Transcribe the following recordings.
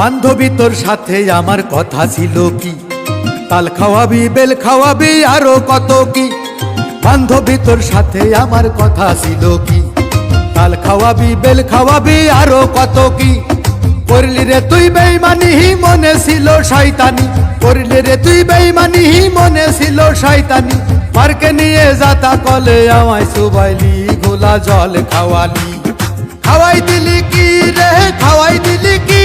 বান্ধবী তোর সাথে আমার কথা ছিল কি? তাল খাওয়াবি, বেল খাওয়াবি, আরও কত কি? বান্ধবী তোর সাথে আমার কথা ছিল কি? তাল খাওয়াবি, বেল খাওয়াবি, আরও কত কি? করলি রে তুই বেইমানি, মনে ছিল শয়তানি। করলি রে তুই বেইমানি, মনে ছিল শয়তানি। পার্কে নিয়ে যাতা কলে আমায় সুবাইলি গোলা জল খাওয়ালি। খাওয়াই দিলি কি রে? খাওয়াই দিলি কি?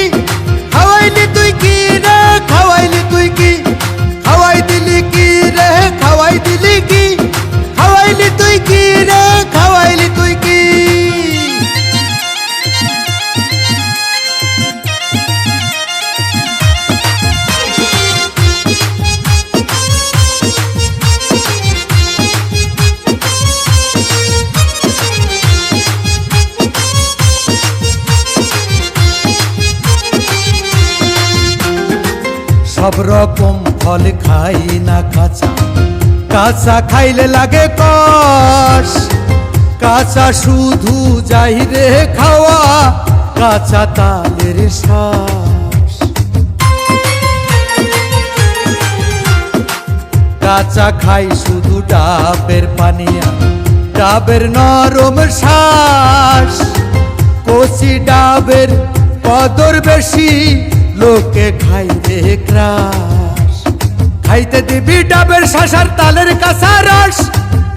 সব রকম ফল খাই না কাঁচা। কাঁচা খাইলে লাগে কষ। কাঁচা শুধু যাই রে খাওয়া, কাঁচা তালের শ্বাস কাঁচা খাই শুধু ডাবের পানিয়া ডাবের নরম শ্বাস কচি ডাবের কদর বেশি লোকে খাই রে ক্রাস খাইতে দিবি ডাবের শাসার তালের কাঁচা রস।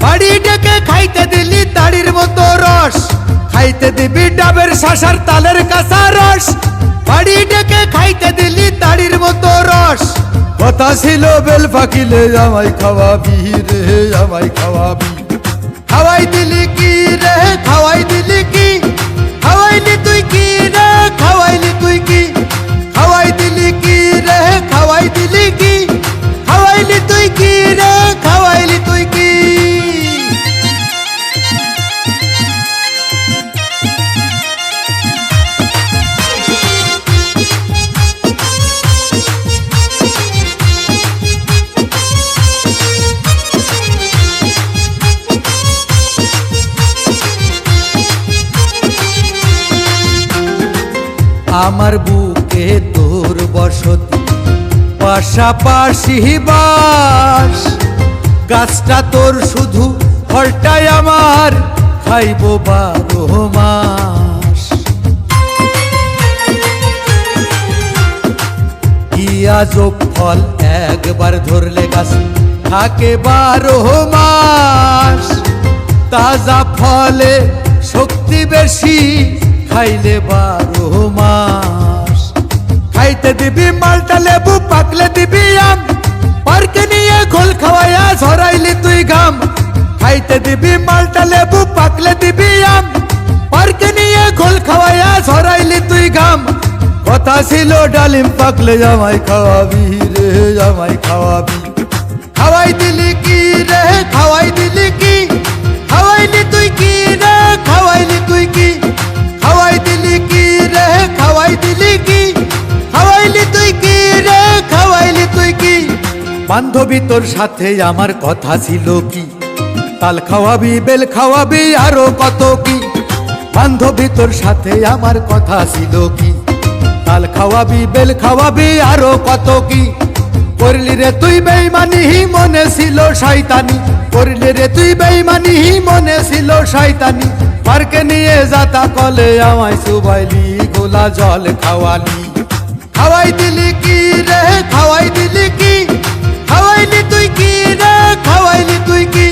বাড়ি ডেকে খাইতে দিলি তাড়ির মতো রস। খাইতে দিবি ডাবের শাসার তালের কাঁচা রস। বাড়ি ডেকে খাইতে দিলি তাড়ির মতো রস। কথা ছিল বেল ফাকিলে আমায় খাওয়াবি রে, আমায় খাওয়াবি। খাওয়াই দিলি কি রে, খাওয়াই দিলি কি? খাওয়াইলি তুই আমার বুকে তোর বসতি, পাশাপাশি বাস। গাছটা তোর শুধু ফলটাই আমার, খাইব বারো মাস। পিয়াজক ফল একবার ধরলে গাছ, থাকে বারো মাস। তাজা ফলে শক্তি বেশি, খাইলে বারো খাইতে দিবি, মালটা লেবু পাকলে দিবি আম। পার্কে নিয়ে খোল খাওয়াইয়া ঝরাইলি তুই ঘাম। খাইতে দিবি, মালটা লেবু পাকলে দিবি আম। পার্কে নিয়ে খোল খাওয়াইয়া ঝরাইলি তুই ঘাম। কথা ছিল ডালিম, পাকলে জামাই খাওয়াবি রে, জামাই খাওয়াবি। খাওয়াই দিলি কি রে, খাওয়াই দিলি কি বান্ধবী তোর সাথে আমার কথা ছিল কি? তাল খাওয়াবি, বেল খাওয়াবি, আরও কত কি? বান্ধবী তোর সাথে আমার কথা ছিল কি? তাল খাওয়াবি, বেল খাওয়াবি, আরও কত কি? করলি রে তুই বেইমানি, মনে ছিল শয়তানি। করলি রে তুই বেইমানি, মনে ছিল শয়তানি। পার্কে নিয়ে যাতা কলে আমায় সুবাইলি গোলা জল খাওয়ালি। খাওয়াই দিলি কি রে? খাওয়াই দিলি কি? পাইনি তুই কি